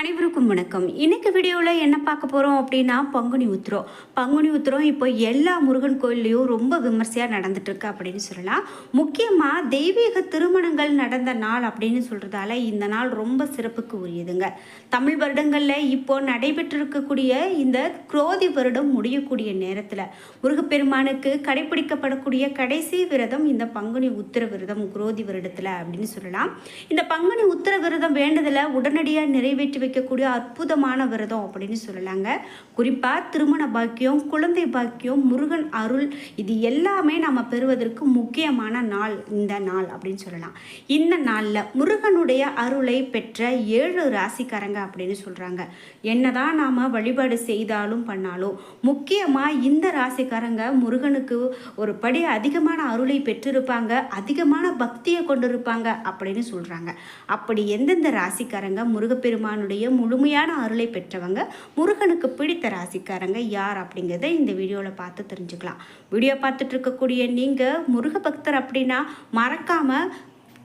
அனைவருக்கும் வணக்கம். இன்னைக்கு வீடியோவில் என்ன பார்க்க போகிறோம் அப்படின்னா பங்குனி உத்திரம் பங்குனி உத்திரம் இப்போ எல்லா முருகன் கோயில்லையும் ரொம்ப விமர்சையாக நடந்துட்டுருக்கு அப்படின்னு சொல்லலாம். முக்கியமாக தெய்வீக திருமணங்கள் நடந்த நாள் அப்படின்னு சொல்கிறதால இந்த நாள் ரொம்ப சிறப்புக்கு உரியதுங்க. தமிழ் வருடங்களில் இப்போது நடைபெற்றிருக்கக்கூடிய இந்த குரோதி வருடம் முடியக்கூடிய நேரத்தில் முருகப்பெருமானுக்கு கடைபிடிக்கப்படக்கூடிய கடைசி விரதம் இந்த பங்குனி உத்திர விரதம் குரோதி வருடத்தில் அப்படின்னு சொல்லலாம். இந்த பங்குனி உத்திர விரதம் வேண்டுதலை உடனடியாக நிறைவேற்றி வைக்கக்கூடிய அற்புதமான விரதம் அப்படின்னு சொல்லலாங்க. குறிப்பாக திருமண பாக்கியம் குழந்தை பாக்கியம் முருகன் அருள் இது எல்லாமே நம்ம பெறுவதற்கு முக்கியமான நாள் இந்த நாள் அப்படின்னு சொல்லலாம். இந்த நாளில் முருகனுடைய அருளை பெற்ற ஏழு ராசிக்காரங்க அப்படின்னு சொல்கிறாங்க என்னதான் நாம் வழிபாடு செய்தாலும் பண்ணாலும் முக்கியமாக இந்த ராசிக்காரங்க முருகனுக்கு ஒரு படி அதிகமான அருளை பெற்றிருப்பாங்க அதிகமான பக்தியை கொண்டிருப்பாங்க அப்படின்னு சொல்கிறாங்க அப்படி எந்தெந்த ராசிக்காரங்க முருகப்பெருமானுடைய முழுமையான அருளை பெற்றவங்க முருகனுக்கு பிடித்த ராசிக்காரங்க யார் அப்படிங்கிறத இந்த வீடியோவில் பார்த்து தெரிஞ்சுக்கலாம். வீடியோ பார்த்துட்டு இருக்கக்கூடிய நீங்கள் முருக பக்தர் அப்படின்னா மறக்காமல்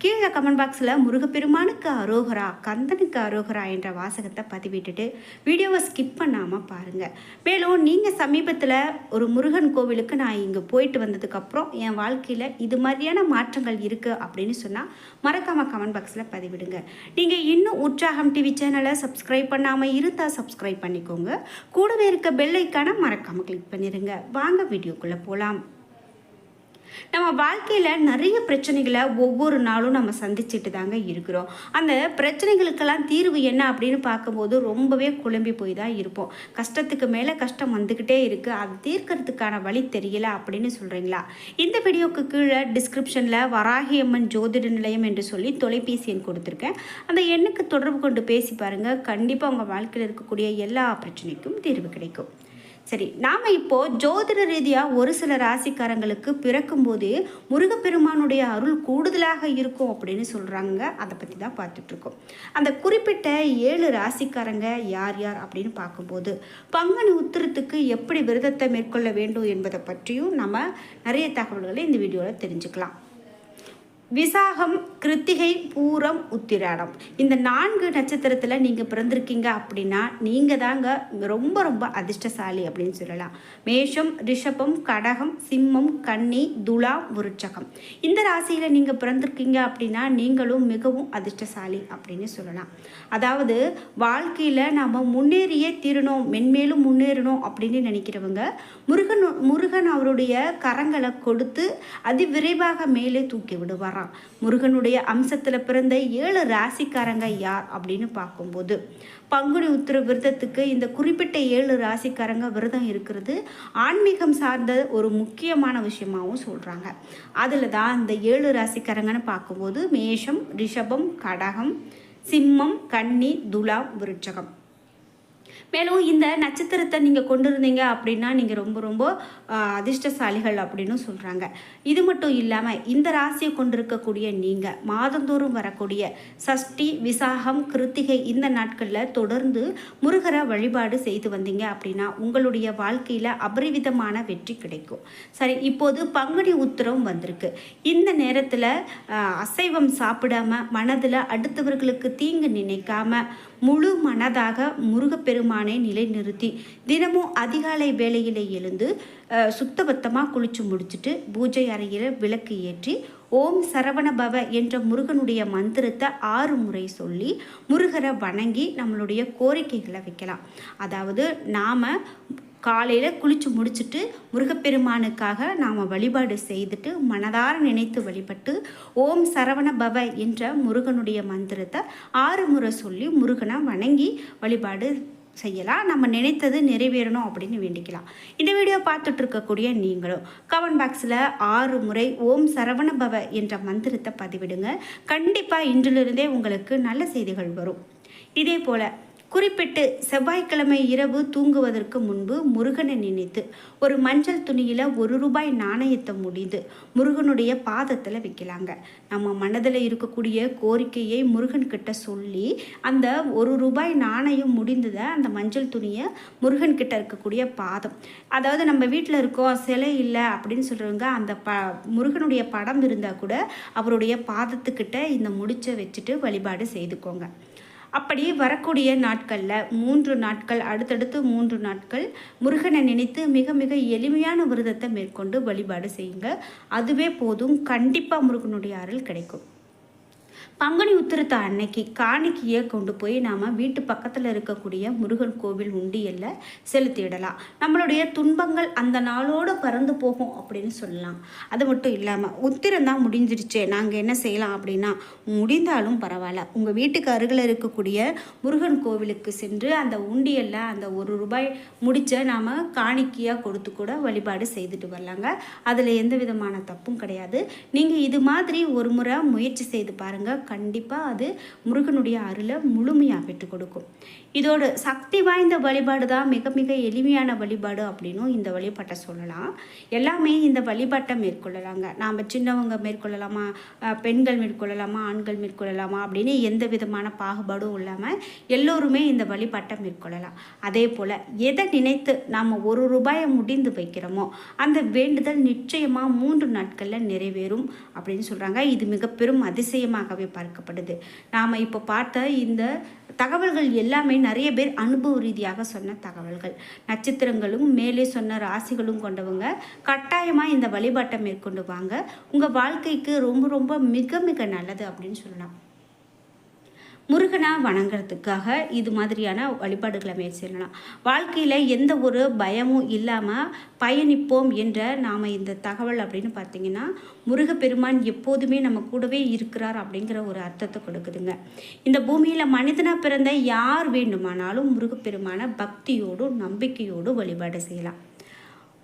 கீழே கமெண்ட் பாக்ஸில் முருகப்பெருமானுக்கு அரோகரா கந்தனுக்கு அரோகரா என்ற வாசகத்தை பதிவிட்டுட்டு வீடியோவை ஸ்கிப் பண்ணாமல் பாருங்கள் மேலும் நீங்கள் சமீபத்தில் ஒரு முருகன் கோவிலுக்கு நான் இங்கே போயிட்டு வந்ததுக்கப்புறம் என் வாழ்க்கையில் இது மாதிரியான மாற்றங்கள் இருக்குது அப்படின்னு சொன்னால் மறக்காமல் கமெண்ட் பாக்ஸில் பதிவிடுங்க. நீங்கள் இன்னும் உற்சாகம் டிவி சேனலை சப்ஸ்கிரைப் பண்ணாமல் இருந்தால் சப்ஸ்கிரைப் பண்ணிக்கோங்க. கூடவே இருக்க பெல்லைக்கான மறக்காமல் கிளிக் பண்ணிடுங்க வாங்க வீடியோக்குள்ளே போகலாம் நம்ம வாழ்க்கையில் நிறைய பிரச்சனைகளை ஒவ்வொரு நாளும் நம்ம சந்திச்சுட்டு தாங்க இருக்கிறோம். அந்த பிரச்சனைகளுக்கெல்லாம் தீர்வு என்ன அப்படின்னு பார்க்கும்போது ரொம்பவே குழம்பி போய் தான் இருப்போம். கஷ்டத்துக்கு மேலே கஷ்டம் வந்துக்கிட்டே இருக்குது அது தீர்க்கறதுக்கான வழி தெரியல அப்படின்னு சொல்கிறீங்களா இந்த வீடியோக்கு கீழே டிஸ்கிரிப்ஷனில் வராகியம்மன் ஜோதிட நிலையம் என்று சொல்லி தொலைபேசி எண் கொடுத்துருக்கேன். அந்த எண்ணுக்கு தொடர்பு கொண்டு பேசி பாருங்கள் கண்டிப்பாக உங்கள் வாழ்க்கையில் இருக்கக்கூடிய எல்லா பிரச்சனைக்கும் தீர்வு கிடைக்கும். சரி நாம் இப்போ ஜோதிட ரீதியாக ஒரு சில ராசிக்காரங்களுக்கு பிறக்கும்போது முருகப்பெருமானுடைய அருள் கூடுதலாக இருக்கும் அப்படின்னு சொல்கிறாங்க அதை பற்றி தான் பார்த்துட்ருக்கோம் அந்த குறிப்பிட்ட ஏழு ராசிக்காரங்க யார் யார் அப்படின்னு பார்க்கும்போது பங்குனி உத்திரத்துக்கு எப்படி விரதத்தை மேற்கொள்ள வேண்டும் என்பதை பற்றியும் நம்ம நிறைய தகவல்களை இந்த வீடியோவில் தெரிஞ்சுக்கலாம். விசாகம் கிருத்திகை பூரம் உத்திராடம். இந்த நான்கு நட்சத்திரத்தில் நீங்கள் பிறந்திருக்கீங்க அப்படின்னா நீங்கள் தாங்க ரொம்ப ரொம்ப அதிர்ஷ்டசாலி அப்படின்னு சொல்லலாம். மேஷம் ரிஷபம் கடகம் சிம்மம் கன்னி துலா விருட்சகம் இந்த ராசியில் நீங்கள் பிறந்திருக்கீங்க அப்படின்னா நீங்களும் மிகவும் அதிர்ஷ்டசாலி அப்படின்னு சொல்லலாம். அதாவது வாழ்க்கையில் நாம் முன்னேறியே தீரணும் மென்மேலும் முன்னேறணும் அப்படின்னு நினைக்கிறவங்க முருகன் முருகன் அவருடைய கரங்களை கொடுத்து அதிவிரைவாக மேலே தூக்கி விடுவார் வரான் முருகனுடைய அம்சத்தில் பிறந்த ஏழு ராசிக்காரங்க யார் அப்படின்னு பார்க்கும்போது பங்குனி உத்திர விரதத்துக்கு இந்த குறிப்பிட்ட ஏழு ராசிக்காரங்க விரதம் இருக்கிறது ஆன்மீகம் சார்ந்த ஒரு முக்கியமான விஷயமாகவும் சொல்கிறாங்க அதில் தான் இந்த ஏழு ராசிக்காரங்கன்னு பார்க்கும்போது மேஷம் ரிஷபம் கடகம் சிம்மம் கன்னி துலா விருட்சகம் மேலும் இந்த நட்சத்திரத்தை நீங்கள் கொண்டு இருந்தீங்க அப்படின்னா நீங்கள் ரொம்ப ரொம்ப அதிர்ஷ்டசாலிகள் அப்படின்னு சொல்கிறாங்க இது மட்டும் இல்லாமல் இந்த ராசியை கொண்டிருக்கக்கூடிய நீங்கள் மாதந்தோறும் வரக்கூடிய சஷ்டி விசாகம் கிருத்திகை இந்த நாட்களில் தொடர்ந்து முருகரை வழிபாடு செய்து வந்தீங்க அப்படின்னா உங்களுடைய வாழ்க்கையில் அபரிவிதமான வெற்றி கிடைக்கும். சரி இப்போது பங்குனி உத்திரம் வந்திருக்கு. இந்த நேரத்தில் அசைவம் சாப்பிடாம மனதில் அடுத்தவர்களுக்கு தீங்கு நினைக்காம முழு மனதாக முருகப்பெருமானை நிலைநிறுத்தி தினமும் அதிகாலை வேளையில் எழுந்து சுத்தபத்தமாக குளிச்சு முடிச்சுட்டு பூஜை அறையில் விளக்கு ஏற்றி ஓம் சரவண பவ என்ற முருகனுடைய மந்திரத்தை ஆறு முறை சொல்லி முருகரை வணங்கி நம்மளுடைய கோரிக்கைகளை வைக்கலாம். அதாவது நாம் காலையில் குளித்து முடிச்சுட்டு முருகப்பெருமானுக்காக நாம் வழிபாடு செய்துட்டு மனதார நினைத்து வழிபட்டு ஓம் சரவண பவ என்ற முருகனுடைய மந்திரத்தை ஆறு முறை சொல்லி முருகனை வணங்கி வழிபாடு செய்யலாம். நம்ம நினைத்தது நிறைவேறணும் அப்படின்னு வேண்டிக்கலாம். இந்த வீடியோ பார்த்துட்டு இருக்கக்கூடிய நீங்களும் கமெண்ட் பாக்ஸில் ஆறு முறை ஓம் சரவண பவ என்ற மந்திரத்தை பதிவிடுங்க. கண்டிப்பாக இன்றிலிருந்தே உங்களுக்கு நல்ல செய்திகள் வரும். இதே போல் குறிப்பிட்டு செவ்வாய்க்கிழமை இரவு தூங்குவதற்கு முன்பு முருகனை நினைத்து ஒரு மஞ்சள் துணியில் ஒரு ரூபாய் நாணயத்தை முடிந்து முருகனுடைய பாதத்தில் வைக்கலாங்க. நம்ம மனதில் இருக்கக்கூடிய கோரிக்கையை முருகன்கிட்ட சொல்லி அந்த ஒரு ரூபாய் நாணயம் முடிந்ததை அந்த மஞ்சள் துணியை முருகன் கிட்ட இருக்கக்கூடிய பாதம். அதாவது நம்ம வீட்டில் இருக்கோம் சிலை இல்லை அப்படின்னு சொல்கிறவங்க அந்த ப முருகனுடைய படம் இருந்தால் கூட அவருடைய பாதத்துக்கிட்ட இந்த முடிச்சை வச்சுட்டு வழிபாடு செய்துக்கோங்க. அப்படி வரக்கூடிய நாட்களில் மூன்று நாட்கள் அடுத்தடுத்து மூன்று நாட்கள் முருகனை நினைத்து மிக மிக எளிமையான விரதத்தை மேற்கொண்டு வழிபாடு செய்யுங்க. அதுவே போதும். கண்டிப்பாக முருகனுடைய அருள் கிடைக்கும். பங்குனி உத்திரத்த அன்னைக்கு காணிக்கையை கொண்டு போய் நாம் வீட்டு பக்கத்தில் இருக்கக்கூடிய முருகன் கோவில் உண்டியலில் செலுத்திடலாம். நம்மளுடைய துன்பங்கள் அந்த நாளோடு பறந்து போகும் அப்படின்னு சொல்லலாம். அது மட்டும் இல்லாமல் உத்திரம் தான் முடிஞ்சிருச்சே நாங்கள் என்ன செய்யலாம் அப்படின்னா முடிந்தாலும் பரவாயில்ல. உங்கள் வீட்டுக்கு அருகில் இருக்கக்கூடிய முருகன் கோவிலுக்கு சென்று அந்த உண்டியலில் அந்த ஒரு ரூபாய் முடிச்ச நாம் காணிக்கையாக கொடுத்து கூட வழிபாடு செய்துட்டு வரலாங்க. அதில் எந்த விதமான தப்பும் கிடையாது. நீங்கள் இது மாதிரி ஒரு முறை முயற்சி செய்து பாருங்கள் கண்டிப்பாக அது முருகனுடைய அருளை முழுமையாக பெற்றுக் கொடுக்கும். இதோட சக்தி வாய்ந்த வழிபாடு தான் மிக மிக எளிமையான வழிபாடு அப்படின்னும் இந்த வழிபாட்டை சொல்லலாம். எல்லாமே இந்த வழிபாட்டை மேற்கொள்ளலாங்க. நாம் சின்னவங்க மேற்கொள்ளலாமா? பெண்கள் மேற்கொள்ளலாமா? ஆண்கள் மேற்கொள்ளலாமா? அப்படின்னு எந்த விதமான பாகுபாடும் இல்லாமல் எல்லோருமே இந்த வழிபாட்டை மேற்கொள்ளலாம். அதே போல் எதை நினைத்து நாம் ஒரு ரூபாயை முடிந்து வைக்கிறோமோ அந்த வேண்டுதல் நிச்சயமாக மூன்று நாட்களில் நிறைவேறும் அப்படின்னு சொல்கிறாங்க இது மிக பெரும் அதிசயமாகவே பார்க்கப்படுது. நாம் இப்போ பார்த்த இந்த தகவல்கள் எல்லாமே நிறைய பேர் அனுபவ ரீதியாக சொன்ன தகவல்கள். நட்சத்திரங்களும் மேலே சொன்ன ராசிகளும் கொண்டவங்க கட்டாயமாக இந்த வழிபாட்டை மேற்கொண்டு வாங்க. உங்கள் வாழ்க்கைக்கு ரொம்ப ரொம்ப மிக மிக நல்லது அப்படின்னு சொல்லலாம். முருகனை வணங்குறதுக்காக இது மாதிரியான வழிபாடுகளை மேற்கொள்ளலாம் வாழ்க்கையில் எந்த ஒரு பயமும் இல்லாமல் பயணிப்போம் என்ற நாம் இந்த தகவல் அப்படின்னு பார்த்தீங்கன்னா முருகப்பெருமான் எப்போதுமே நம்ம கூடவே இருக்கிறார் அப்படிங்கிற ஒரு அர்த்தத்தை கொடுக்குதுங்க. இந்த பூமியில் மனிதனாக பிறந்த யார் வேண்டுமானாலும் முருகப்பெருமான பக்தியோடும் நம்பிக்கையோடும் வழிபாடு செய்யலாம்.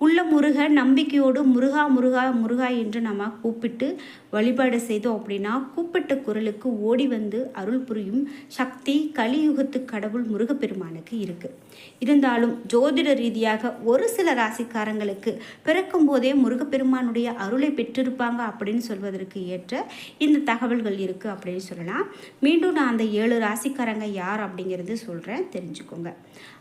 உள்ள முருக நம்பிக்கையோடு முருகா முருகா முருகா என்று நம்ம கூப்பிட்டு வழிபாடு செய்தோம் அப்படின்னா கூப்பிட்ட குரலுக்கு ஓடி வந்து அருள் புரியும் சக்தி கலியுகத்து கடவுள் முருகப்பெருமானுக்கு இருக்குது இருந்தாலும் ஜோதிட ரீதியாக ஒரு சில ராசிக்காரங்களுக்கு பிறக்கும் போதே முருகப்பெருமானுடைய அருளை பெற்றிருப்பாங்க அப்படின்னு சொல்வதற்கு ஏற்ற இந்த தகவல்கள் இருக்குது அப்படின்னு சொல்லலாம். மீண்டும் நான் அந்த ஏழு ராசிக்காரங்க யார் அப்படிங்கிறது சொல்கிறேன் தெரிஞ்சுக்கோங்க.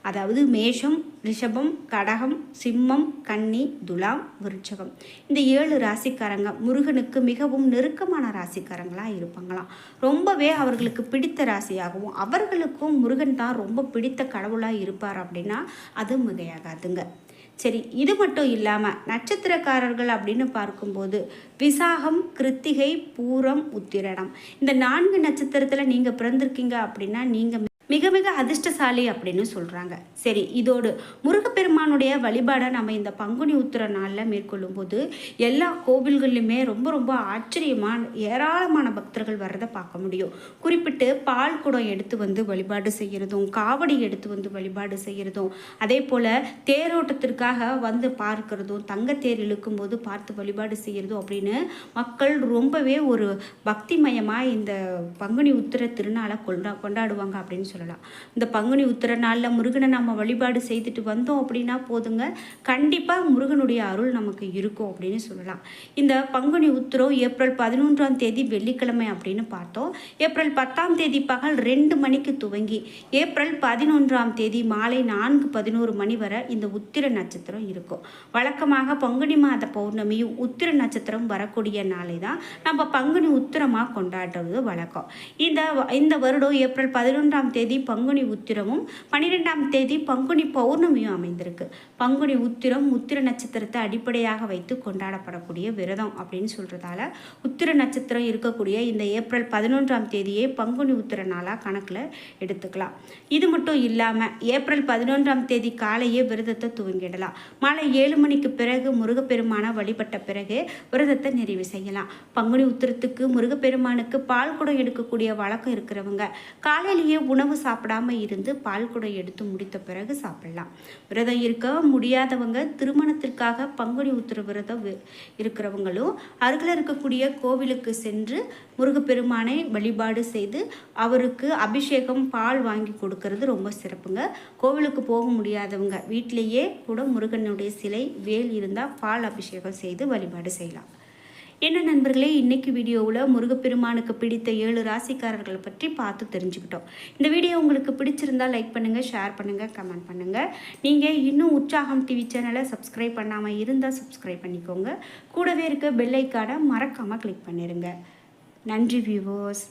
அதாவது மேஷம் ரிஷபம் கடகம் சிம்மம் கன்னி துலாம் விருட்சகம். இந்த ஏழு ராசிக்காரங்க முருகனுக்கு மிகவும் நெருக்கமான ராசிக்காரங்களாக இருப்பாங்களாம். ரொம்பவே அவர்களுக்கு பிடித்த ராசியாகவும் அவர்களுக்கும் முருகன் தான் ரொம்ப பிடித்த கடவுளாக இருப்பார் அப்படின்னா அது மிகையாகாதுங்க. சரி இது மட்டும் இல்லாமல் நட்சத்திரக்காரர்கள் அப்படின்னு பார்க்கும்போது விசாகம் கிருத்திகை பூரம் உத்திரணம். இந்த நான்கு நட்சத்திரத்தில் நீங்கள் பிறந்திருக்கீங்க அப்படின்னா நீங்கள் மிக மிக அதிர்ஷ்டசாலி அப்படின்னு சொல்கிறாங்க சரி இதோடு முருகப்பெருமானுடைய வழிபாடை நம்ம இந்த பங்குனி உத்திர நாளில் மேற்கொள்ளும் போது எல்லா கோவில்கள்லையுமே ரொம்ப ரொம்ப ஆச்சரியமான ஏராளமான பக்தர்கள் வர்றதை பார்க்க முடியும். குறிப்பிட்டு பால் குடம் எடுத்து வந்து வழிபாடு செய்கிறதும் காவடி எடுத்து வந்து வழிபாடு செய்கிறதும் அதே போல் தேரோட்டத்திற்காக வந்து பார்க்கிறதும் தங்கத்தேர் இழுக்கும்போது பார்த்து வழிபாடு செய்கிறதும் அப்படின்னு மக்கள் ரொம்பவே ஒரு பக்திமயமாக இந்த பங்குனி உத்திர திருநாளை கொண்டா கொண்டாடுவாங்க அப்படின்னு சொல்லலாம். இந்த பங்குனி உத்திர நாளில் முருகனை நம்ம வழிபாடு செய்துட்டு வந்தோம் அப்படின்னா போதுங்க. கண்டிப்பாக முருகனுடைய அருள் நமக்கு இருக்கும் அப்படின்னு சொல்லலாம். இந்த பங்குனி உத்திரம் ஏப்ரல் பதினொன்றாம் தேதி வெள்ளிக்கிழமை அப்படின்னு பார்த்தோம். ஏப்ரல் பத்தாம் தேதி பகல் ரெண்டு மணிக்கு துவங்கி ஏப்ரல் பதினொன்றாம் தேதி மாலை நான்கு பதினோரு மணி வரை இந்த உத்திர நட்சத்திரம் இருக்கும். வழக்கமாக பங்குனி மாத பௌர்ணமியும் உத்திர நட்சத்திரம் வரக்கூடிய நாளை தான் நம்ம பங்குனி உத்திரமாக கொண்டாடுறது வழக்கம். இந்த இந்த வருடம் ஏப்ரல் பதினொன்றாம் தேதி பங்குனி உத்திரமும் பன்னிரெண்டாம் தேதி பங்குனி பௌர்ணமியும் அமைந்திருக்கு. பங்குனி உத்திரம் உத்திர நட்சத்திரத்தை அடிப்படையாக வைத்து கொண்டாடப்படக்கூடிய விரதம் அப்படின்னு சொல்கிறதால உத்திர நட்சத்திரம் இருக்கக்கூடிய இந்த ஏப்ரல் பதினொன்றாம் தேதியே பங்குனி உத்திர நாளாக கணக்கில் எடுத்துக்கலாம். இது மட்டும் இல்லாமல் ஏப்ரல் பதினொன்றாம் தேதி காலையே விரதத்தை துவங்கிடலாம். மாலை ஏழு மணிக்கு பிறகு முருகப்பெருமானை வழிபட்ட பிறகு விரதத்தை நிறைவு செய்யலாம். பங்குனி உத்திரத்துக்கு முருகப்பெருமானுக்கு பால் குடம் எடுக்கக்கூடிய வழக்கம் இருக்கிறவங்க காலையிலேயே உணவு சாப்பிடாம இருந்து பால் குடம் எடுத்து முடித்த பிறகு சாப்பிடலாம். விரதம் இருக்க முடியாதவங்க திருமணத்திற்காக பங்குனி உத்திர விரதம் இருக்கிறவங்களும் அருகில் இருக்கக்கூடிய கோவிலுக்கு சென்று முருகப்பெருமானை வழிபாடு செய்து அவருக்கு அபிஷேகம் பால் வாங்கி கொடுக்கறது ரொம்ப சிறப்புங்க. கோவிலுக்கு போக முடியாதவங்க வீட்டிலேயே கூட முருகனுடைய சிலை வேல் இருந்தால் பால் அபிஷேகம் செய்து வழிபாடு செய்யலாம். என்ன நண்பர்களே இன்றைக்கி வீடியோவில் முருகப்பெருமானுக்கு பிடித்த ஏழு ராசிக்காரர்களை பற்றி பார்த்து தெரிஞ்சுக்கிட்டோம். இந்த வீடியோ உங்களுக்கு பிடிச்சிருந்தா லைக் பண்ணுங்கள் ஷேர் பண்ணுங்கள் கமெண்ட் பண்ணுங்கள் நீங்கள் இன்னும் உற்சாகம் டிவி சேனலை சப்ஸ்கிரைப் பண்ணாமல் இருந்தால் சப்ஸ்கிரைப் பண்ணிக்கோங்க. கூடவே இருக்க பெல்லைக்கான மறக்காமல் கிளிக் பண்ணிடுங்க நன்றி வியூவர்ஸ்